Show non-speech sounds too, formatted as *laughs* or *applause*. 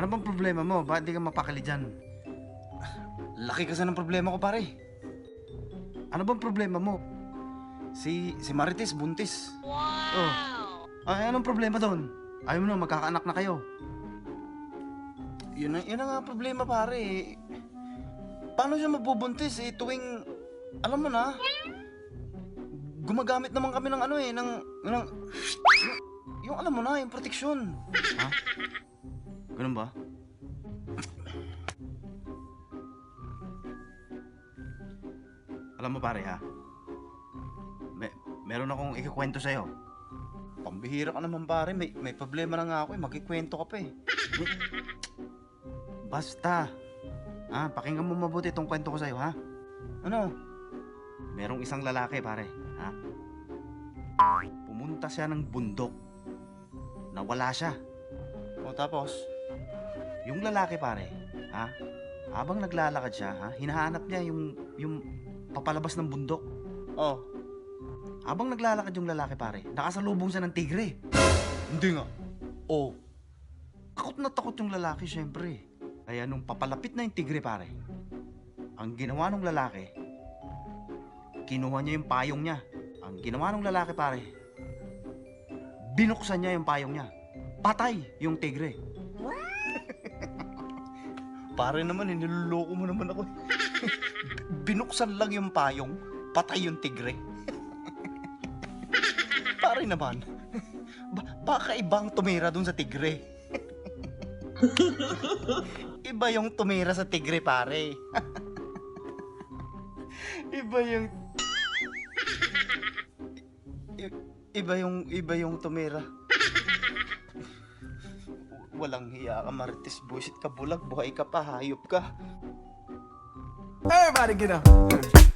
Ano bang problema mo? Bakit di ka mapakali dyan? Laki kasi ng problema ko pare. Ano bang problema mo? Si, si Marites, buntis. Oh. Ay, anong problema doon? Ayaw mo na, magkakaanak na kayo. Yun, ang- yun ang nga problema pare. Paano siya mabubuntis eh tuwing, alam mo na, gumagamit naman kami ng ano eh, ng, ng, yung, yung alam mo na, yung proteksyon. Ha? Ganun ba? Alam mo pare ha? May, meron akong ikikwento sa'yo. Pambihira ka naman pare, may, may problema na nga ako eh, magkikwento ka pa eh. Basta. Ha? Pakinggan mo mabuti itong kwento ko sa'yo ha? Ano? Merong isang lalaki pare. Ha? Pumunta siya ng bundok. Nawala siya. O tapos? Yung lalaki pare, ha? Habang naglalakad siya, ha? Hinahanap niya yung yung papalabas ng bundok. Oh, Habang naglalakad yung lalaki pare, nakasalubong siya ng tigre. hindi nga. Oh. Takot na takot yung lalaki syempre. Kaya nung papalapit na yung tigre pare, ang ginawa ng lalaki, kinuha niya yung payong niya. Ang ginawa ng lalaki pare, binuksan niya yung payong niya. Patay yung tigre. Pare naman, eh, niloloko mo naman ako. *laughs* Binuksan lang yung payong, patay yung tigre. *laughs* Pare naman, ba- baka ibang tumira dun sa tigre. *laughs* Iba yung tumira sa tigre, pare. iba yung... Iba yung iba yung tumira. Walang hiya ka, Marites. Buisit ka, bulag. Buhay ka pa, hayop ka. Everybody get up.